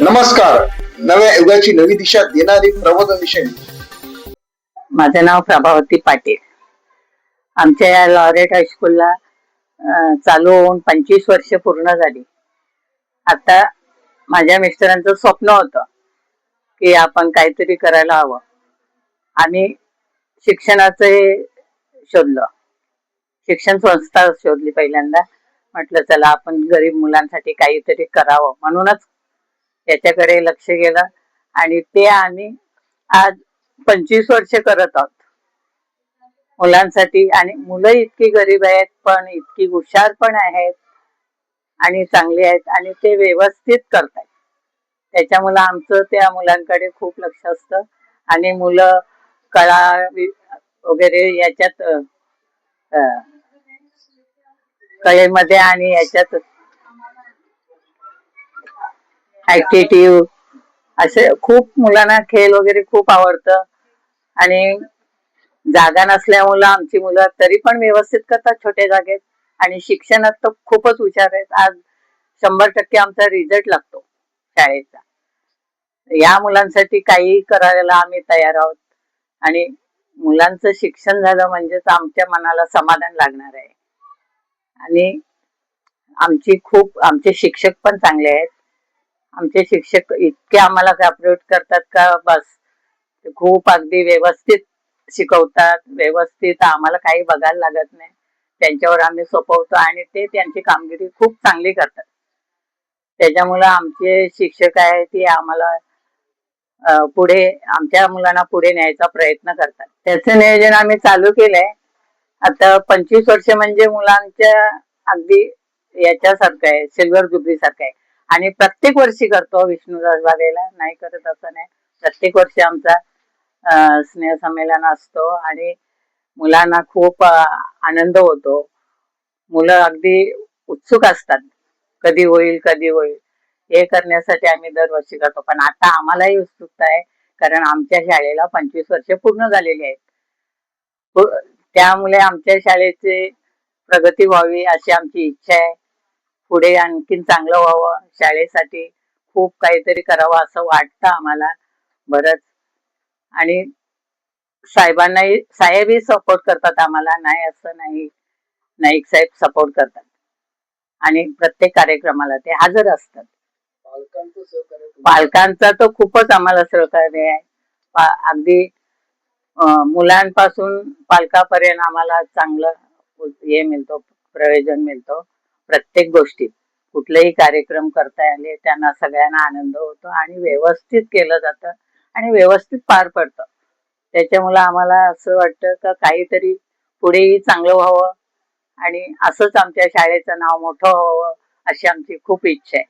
नमस्कार. नव्या युगाची नवी दिशा देणारी प्रबोधन मिशन माझं नाव प्रभावती पाटील. आमच्या या लॉरेट हायस्कूलला चालू होऊन पंचवीस वर्ष पूर्ण झाली. आता माझ्या मिस्टरांचं स्वप्न होतं की आपण काहीतरी करायला हवं. आम्ही शिक्षणाचं हे शोधलं. शिक्षण संस्था शोधली पहिल्यांदा. म्हटलं चला आपण गरीब मुलांसाठी काहीतरी करावं. म्हणूनच याच्याकडे लक्ष गेलं आणि ते आम्ही आज पंचवीस वर्ष करत आहोत. मुलांसाठी आणि मुलं इतकी गरीब आहेत पण इतकी हुशार पण आहेत आणि चांगली आहेत आणि ते व्यवस्थित करतात त्याच्यामुळे आमचं त्या मुलांकडे खूप लक्ष असतं आणि मुलं कळा वगैरे याच्यात कळेमध्ये कलेमध्ये आणि याच्यात ऍक्टिव्ह असे खूप मुलांना खेळ वगैरे खूप आवडतं. आणि जागा नसल्यामुळं आमची मुलं तरी पण व्यवस्थित करतात छोट्या जागेत. आणि शिक्षणात तर खूपच हुशार आहेत. आज शंभर टक्के आमचा रिझल्ट लागतो शाळेचा. या मुलांसाठी काही करायला आम्ही तयार आहोत. आणि मुलांचं शिक्षण झालं म्हणजेच आमच्या मनाला समाधान लागणार आहे. आणि आमची खूप आमचे शिक्षक पण चांगले आहेत. आमचे शिक्षक इतके आम्हाला कॅपरेट करतात का? बस. खूप अगदी व्यवस्थित शिकवतात. व्यवस्थित आम्हाला काही बघायला लागत नाही. त्यांच्यावर आम्ही सोपवतो आणि ते त्यांची कामगिरी खूप चांगली करतात. त्याच्यामुळं आमचे शिक्षक आहे ते आम्हाला पुढे आमच्या मुलांना पुढे न्यायचा प्रयत्न करतात. त्याचं नियोजन आम्ही चालू केलंय. आता पंचवीस वर्ष म्हणजे मुलांच्या अगदी याच्यासारखं आहे सिल्वर जुबली सारखं आहे. आणि प्रत्येक वर्षी करतो विष्णुदास बागेला नाही करत असं नाही. प्रत्येक वर्षी आमचा स्नेहसंमेलन असतो आणि मुलांना खूप आनंद होतो. मुलं अगदी उत्सुक असतात. कधी होईल कधी होईल. हे करण्यासाठी आम्ही दरवर्षी करतो. पण आता आम्हालाही उत्सुकता आहे. कारण आमच्या शाळेला पंचवीस वर्ष पूर्ण झालेली आहेत. त्यामुळे आमच्या शाळेची प्रगती व्हावी अशी आमची इच्छा आहे. पुढे आणखीन चांगलं व्हावं. शाळेसाठी खूप काहीतरी करावं असं वाटतं आम्हाला. बरंच. आणि साहेबांनाही साहेबही सपोर्ट करतात आम्हाला. नाही असं नाही. नाईक साहेब सपोर्ट करतात. आणि प्रत्येक कार्यक्रमाला ते हजर असतात. पालकांचं सहकार्य पालकांचा तर खूपच आम्हाला सहकार्य आहे. अगदी मुलांपासून पालकापर्यंत आम्हाला चांगलं हे मिळतो प्रयोजन मिळतो. प्रत्येक गोष्टीत. कुठलेही कार्यक्रम करता आले त्यांना सगळ्यांना आनंद होतो आणि व्यवस्थित केलं जातं आणि व्यवस्थित पार पडतं. त्याच्यामुळे आम्हाला असं वाटतं का काहीतरी पुढेही चांगलं व्हावं आणि असंच आमच्या शाळेचं नाव मोठं व्हावं अशी आमची खूप इच्छा आहे.